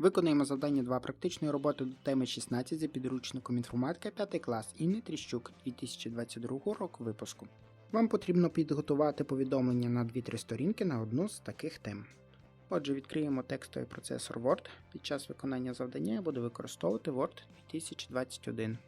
Виконуємо завдання 2 практичної роботи до теми 16 за підручником інформатика 5 клас Інни Тріщук 2022 року випуску. Вам потрібно підготувати повідомлення на 2-3 сторінки на одну з таких тем. Отже, відкриємо текстовий процесор Word. Під час виконання завдання я буду використовувати Word 2021.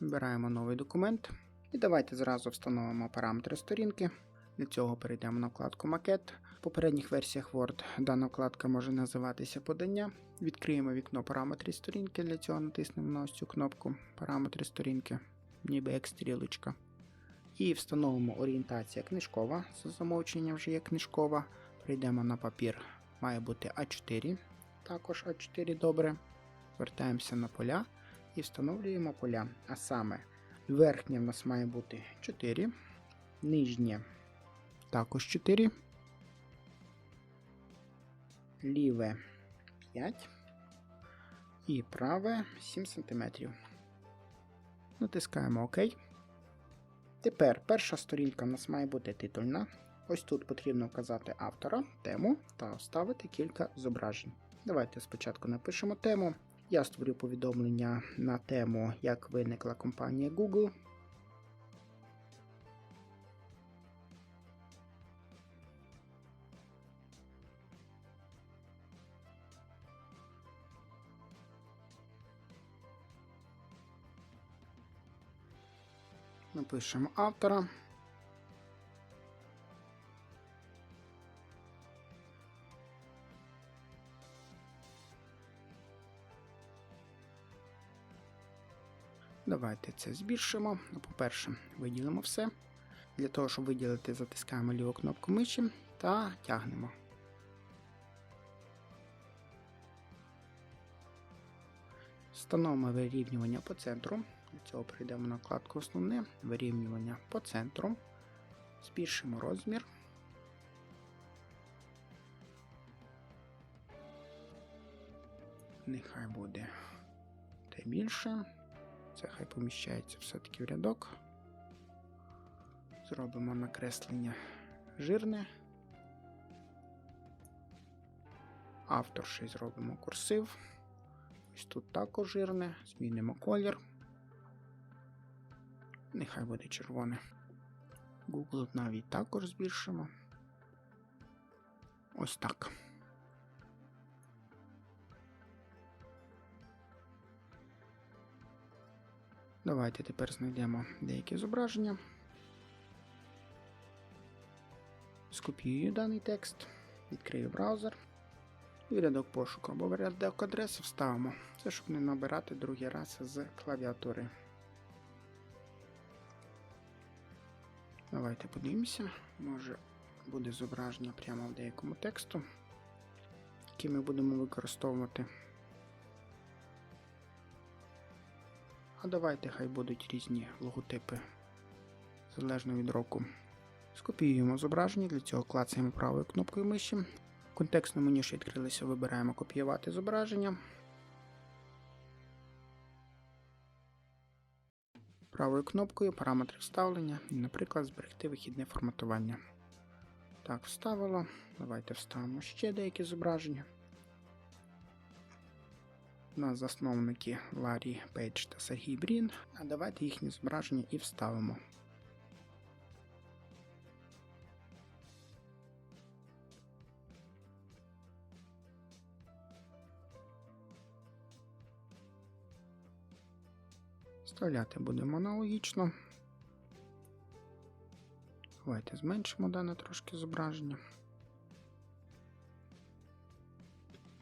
Вибираємо новий документ. І давайте зразу встановимо параметри сторінки. Для цього перейдемо на вкладку Макет. В попередніх версіях Word дана вкладка може називатися подання. Відкриємо вікно параметрів сторінки. Для цього натиснемо на ось цю кнопку Параметри сторінки, ніби як стрілочка. І встановимо орієнтація книжкова. За замовченням вже є книжкова. Прийдемо на папір, має бути А4. Також А4 добре. Вертаємося на поля і встановлюємо поля. А саме, верхнє в нас має бути 4, нижнє також 4, ліве 5 і праве 7 см. Натискаємо ОК. Тепер перша сторінка в нас має бути титульна. Ось тут потрібно вказати автора, тему та вставити кілька зображень. Давайте спочатку напишемо тему. Я створю повідомлення на тему, як виникла компанія Google. Напишемо автора. Давайте це збільшимо. Ну, По-перше, виділимо все. Для того, щоб виділити, затискаємо ліву кнопку миші та тягнемо. Встановимо вирівнювання по центру. Для цього перейдемо на вкладку Основне, вирівнювання по центру. Збільшимо розмір. Нехай буде те більше. Це хай поміщається все-таки в рядок. Зробимо накреслення жирне. Автор ще зробимо курсив. Ось тут також жирне. Змінимо колір. Нехай буде червоне. Google навіть також збільшимо. Ось так. Давайте тепер знайдемо деякі зображення. Скопіюю даний текст, відкрию браузер. І в рядок пошуку або в рядок адреси вставимо. Це щоб не набирати другий раз з клавіатури. Давайте подивимося. Може буде зображення прямо в деякому тексту, який ми будемо використовувати. А давайте хай будуть різні логотипи залежно від року. Скопіюємо зображення, для цього клацаємо правою кнопкою миші. В контекстному меню, відкрилися, вибираємо копіювати зображення. Правою кнопкою параметри вставлення, наприклад, зберегти вихідне форматування. Так, вставило. Давайте вставимо ще деякі зображення. У нас засновники Ларі Пейдж та Сергій Брін. А давайте їхні зображення і вставимо. Вставляти будемо аналогічно. Давайте зменшимо дане трошки зображення.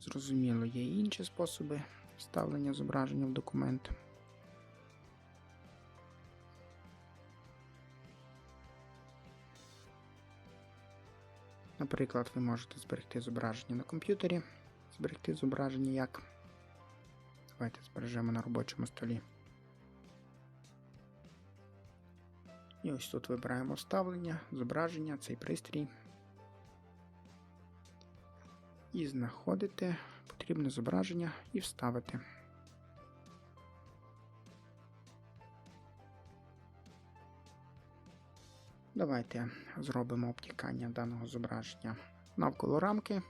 Зрозуміло, є інші способи вставлення зображення в документ. Наприклад, ви можете зберегти зображення на комп'ютері, зберегти зображення як. Давайте збережемо на робочому столі. І ось тут вибираємо вставлення, зображення, цей пристрій. І знаходите потрібне зображення і вставити. Давайте зробимо обтікання даного зображення навколо рамки.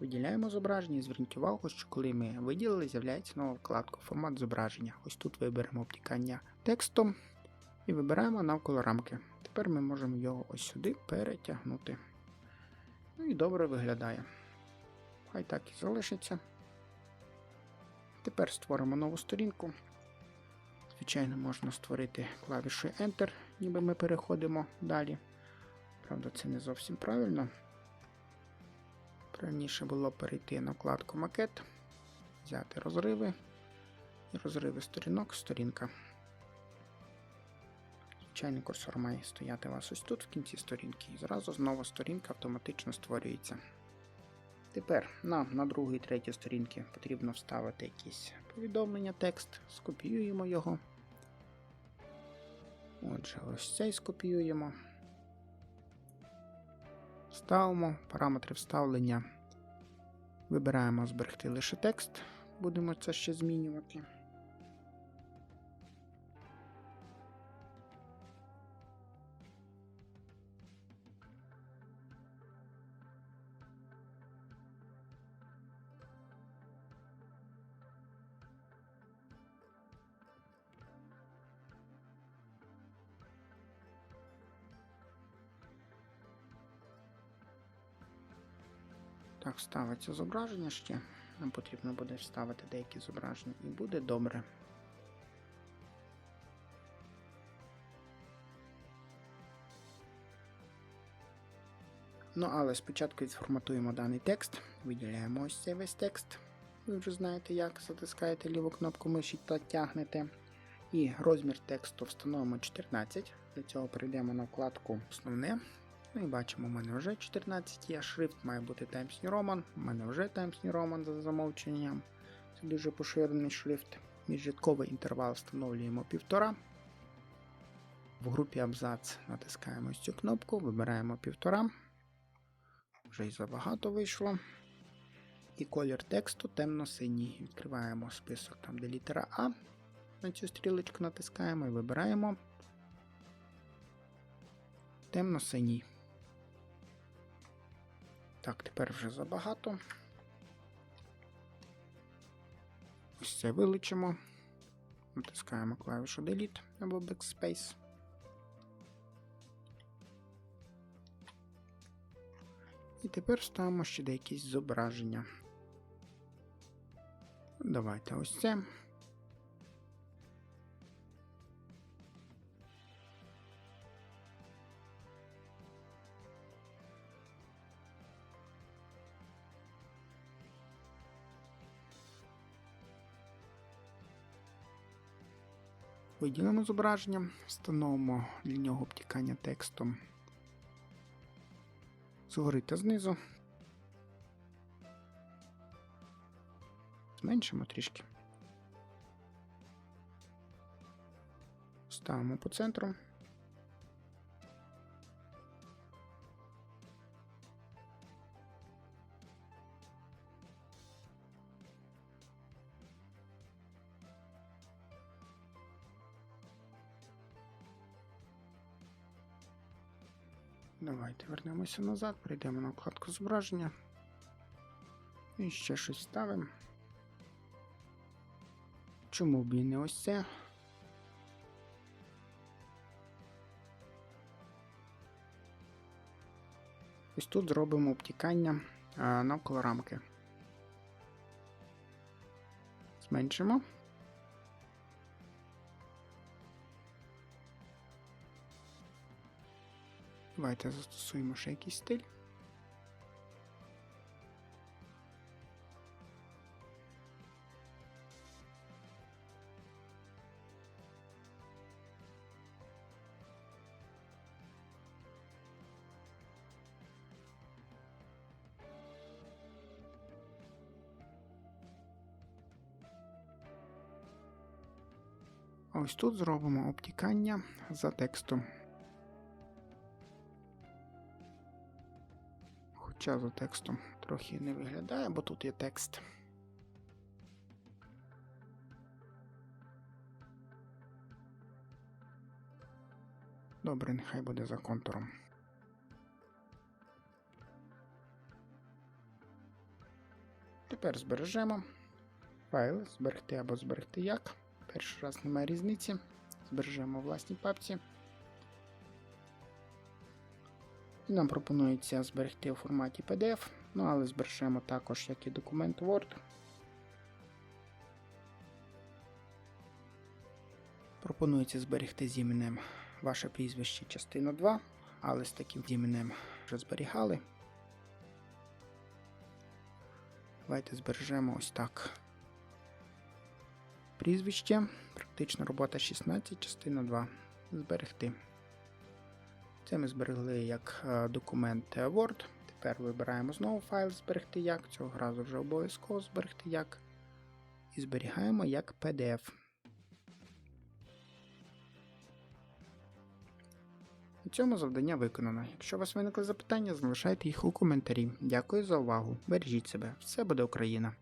Виділяємо зображення і зверніть увагу, що коли ми виділили, з'являється нова вкладка формат зображення. Ось тут виберемо обтікання текстом і вибираємо навколо рамки. Тепер ми можемо його ось сюди перетягнути. Ну і добре виглядає. Хай так і залишиться. Тепер створимо нову сторінку. Звичайно, можна створити клавішою Enter, ніби ми переходимо далі. Правда, це не зовсім правильно. Правильніше було перейти на вкладку макет, взяти розриви і розриви сторінок, сторінка. Звичайний курсор має стояти у вас ось тут в кінці сторінки, і зразу знову сторінка автоматично створюється. Тепер нам на другій і третій сторінці потрібно вставити якісь повідомлення, текст, скопіюємо його. Отже, ось цей скопіюємо. Ставимо параметри вставлення. Вибираємо зберегти лише текст, будемо це ще змінювати. Так, ставиться зображення ще. Нам потрібно буде вставити деякі зображення і буде добре. Ну, але спочатку відформатуємо даний текст, виділяємо ось цей весь текст. Ви вже знаєте, як затискаєте ліву кнопку миші та тягнете. І розмір тексту встановимо 14. Для цього перейдемо на вкладку Основне. Ну і бачимо, у мене вже 14 є. Шрифт має бути Times New Roman. У мене вже Times New Roman за замовченням. Це дуже поширений шрифт. Міжрядковий інтервал встановлюємо 1,5. В групі абзац натискаємо цю кнопку, вибираємо 1,5. Вже й забагато вийшло. І колір тексту темно-синій. Відкриваємо список там, де літера А. На цю стрілочку натискаємо і вибираємо темно-синій. Так, тепер вже забагато. Ось це вилучимо. Натискаємо клавішу Delete або Backspace. І тепер ставимо ще деякі зображення. Давайте ось це. Виділимо зображення, встановимо для нього обтікання текстом згори та знизу. Зменшимо трішки. Ставимо по центру. Давайте вернемося назад, перейдемо на вкладку зображення. І ще щось ставимо. Чому б і не ось це? Ось тут зробимо обтікання навколо рамки. Зменшимо. Давайте застосуємо ще якийсь стиль. Ось тут зробимо обтікання за текстом. Хоча за текстом трохи не виглядає, бо тут є текст. Добре, нехай буде за контуром. Тепер збережемо. Файл, зберегти або зберегти як. Перший раз немає різниці. Збережемо у власній папці. Нам пропонується зберегти у форматі PDF, ну але збережемо також як і документ Word. Пропонується зберегти з іменем ваше прізвище частина 2, але з таким іменем вже зберігали. Давайте збережемо ось так. Прізвище, практична робота 16, частина 2. Зберегти. Це ми зберегли як е, документ е, Word. Тепер вибираємо знову файл зберегти як. Цього разу вже обов'язково зберегти як. І зберігаємо як PDF. На цьому завдання виконано. Якщо у вас виникли запитання, залишайте їх у коментарі. Дякую за увагу. Бережіть себе. Все буде Україна!